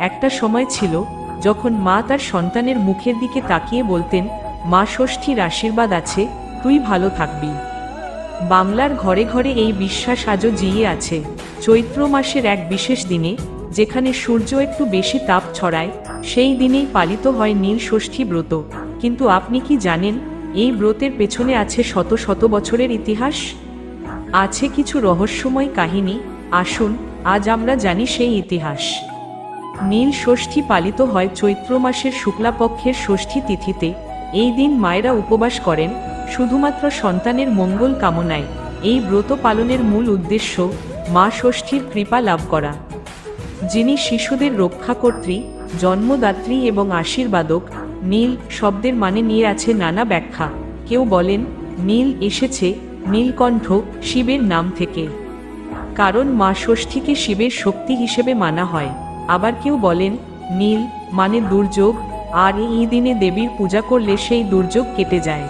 একটা সময় ছিল যখন মা তার সন্তানের মুখের দিকে তাকিয়ে বলতেন, মা, ষষ্ঠীর আশীর্বাদ আছে, তুই ভালো থাকবি। বাংলার ঘরে ঘরে এই বিশ্বাস আজও জিয়ে আছে। চৈত্র মাসের এক বিশেষ দিনে, যেখানে সূর্য একটু বেশি তাপ ছড়ায়, সেই দিনেই পালিত হয় নীল ষষ্ঠী ব্রত। কিন্তু আপনি কি জানেন, এই ব্রতের পেছনে আছে শত শত বছরের ইতিহাস? আছে কিছু রহস্যময় কাহিনী। আসুন, আজ আমরা জানি সেই ইতিহাস। নীল ষষ্ঠী পালিত হয় চৈত্র মাসের শুক্লাপক্ষের ষষ্ঠী তিথিতে। এই দিন মায়েরা উপবাস করেন, শুধুমাত্র সন্তানের মঙ্গল কামনায়। এই ব্রত পালনের মূল উদ্দেশ্য মা ষষ্ঠীর কৃপা লাভ করা। যিনি শিশুদের রক্ষাকর্ত্রী, জন্মদাত্রী এবং আশীর্বাদক, নীল শব্দের মানে নিয়ে আছে নানা ব্যাখ্যা। কেউ বলেন, নীল এসেছে নীলকণ্ঠ শিবের নাম থেকে। কারণ মা ষষ্ঠীকে শিবের শক্তি হিসেবে মানা হয়। আবার কেউ বলেন, নীল মানে দুর্যোগ, আর এই দিনে দেবীর পূজা করলে সেই দুর্যোগ কেটে যায়।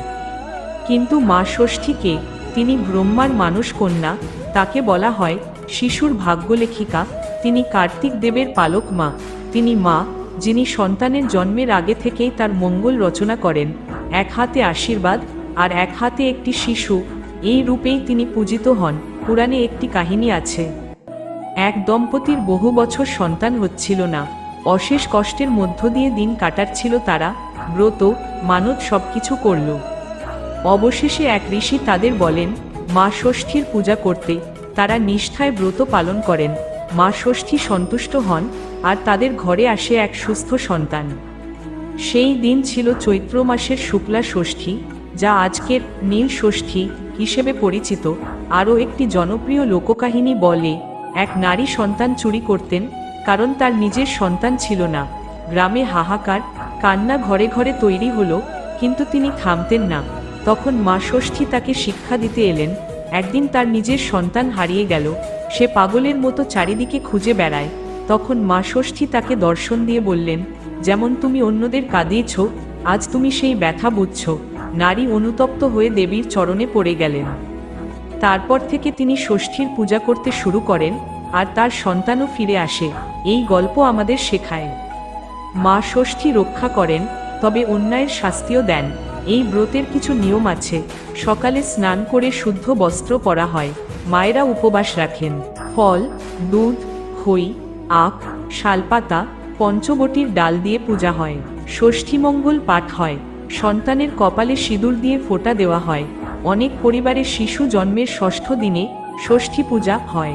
কিন্তু মা ষষ্ঠীকে, তিনি ব্রহ্মার মানুষ কন্যা, তাকে বলা হয় শিশুর ভাগ্যলেখিকা, তিনি কার্তিক দেবের পালক মা, তিনি মা, যিনি সন্তানের জন্মের আগে থেকেই তার মঙ্গল রচনা করেন, এক হাতে আশীর্বাদ আর এক হাতে একটি শিশু, এই রূপেই তিনি পূজিত হন। পুরাণে একটি কাহিনী আছে। এক দম্পতির বহু বছর সন্তান হচ্ছিল না। অশেষ কষ্টের মধ্য দিয়ে দিন কাটাচ্ছিল তারা, ব্রত, মানত সবকিছু করল। অবশেষে এক ঋষি তাদের বলেন, মা ষষ্ঠীর পূজা করতে। তারা নিষ্ঠায় ব্রত পালন করেন। মা ষষ্ঠী সন্তুষ্ট হন, আর তাদের ঘরে আসে এক সুস্থ সন্তান। সেই দিন ছিল চৈত্র মাসের শুক্লা ষষ্ঠী, যা আজকের নীল ষষ্ঠী হিসেবে পরিচিত। আরও একটি জনপ্রিয় লোককাহিনী বলে এক নারী সন্তান চুরি করতেন, কারণ তার নিজের সন্তান ছিল না। গ্রামে হাহাকার, কান্না ঘরে ঘরে তৈরি হলো, কিন্তু তিনি থামতেন না। তখন মা ষষ্ঠী তাকে শিক্ষা দিতে এলেন, একদিন তার নিজের সন্তান হারিয়ে গেল, সে পাগলের মতো চারিদিকে খুঁজে বেড়ায়। তখন মা ষষ্ঠী তাকে দর্শন দিয়ে বললেন, যেমন তুমি অন্যদের কাঁদিয়েছ, আজ তুমি সেই ব্যথা বুঝছ। নারী অনুতপ্ত হয়ে দেবীর চরণে পড়ে গেলেন। তারপর থেকে তিনি ষষ্ঠীর পূজা করতে শুরু করেন আর তার সন্তানও ফিরে আসে। এই গল্প আমাদের শেখায়। মা ষষ্ঠী রক্ষা করেন, তবে অন্যায়ের শাস্তিও দেন। এই ব্রতের কিছু নিয়ম আছে। সকালে স্নান করে শুদ্ধ বস্ত্র পরা হয়। মায়েরা উপবাস রাখেন। ফল, দুধ, খই, আখ, শালপাতা, পঞ্চবটির ডাল দিয়ে পূজা হয়। ষষ্ঠীমঙ্গল পাঠ হয়। সন্তানের কপালে সিঁদুর দিয়ে ফোঁটা দেওয়া হয়। অনেক পরিবারে শিশু জন্মের ষষ্ঠ দিনে ষষ্ঠী পূজা হয়।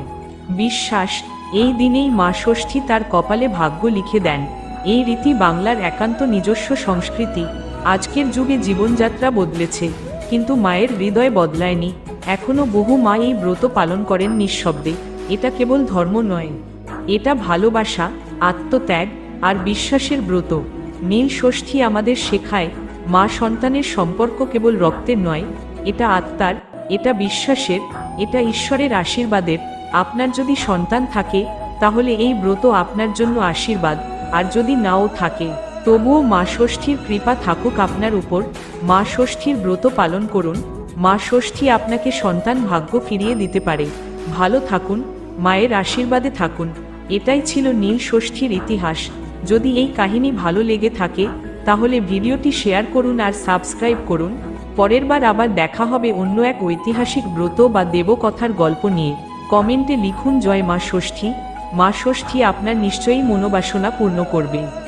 বিশ্বাস, এই দিনেই মা ষষ্ঠী তার কপালে ভাগ্য লিখে দেন। এই রীতি বাংলার একান্ত নিজস্ব সংস্কৃতি। আজকের যুগে জীবনযাত্রা বদলেছে, কিন্তু মায়ের হৃদয় বদলায়নি। এখনও বহু মা এই ব্রত পালন করেন নিঃশব্দে। এটা কেবল ধর্ম নয়। এটা ভালোবাসা, আত্মত্যাগ আর বিশ্বাসের ব্রত। নীল ষষ্ঠী আমাদের শেখায়, মা সন্তানের সম্পর্ক কেবল রক্তের নয়, এটা আত্মার, এটা বিশ্বাসের, এটা ঈশ্বরের আশীর্বাদের আপনার যদি সন্তান থাকে, তাহলে এই ব্রত আপনার জন্য আশীর্বাদ, আর যদি নাও থাকে, তবুও মা ষষ্ঠীর কৃপা থাকুক আপনার উপর। মা ষষ্ঠীর ব্রত পালন করুন। মা ষষ্ঠী আপনাকে সন্তান ভাগ্য ফিরিয়ে দিতে পারে। ভালো থাকুন, মায়ের আশীর্বাদে থাকুন। এটাই ছিল নীল ষষ্ঠীর ইতিহাস। যদি এই কাহিনী ভালো লেগে থাকে, তাহলে ভিডিওটি শেয়ার করুন আর সাবস্ক্রাইব করুন। পরের বার আবার দেখা হবে অন্য এক ঐতিহাসিক ব্রত বা দেবকথার গল্প নিয়ে। কমেন্টে লিখুন জয় মা ষষ্ঠী। মা ষষ্ঠী আপনার নিশ্চয়ই মনোবাসনা পূর্ণ করবে।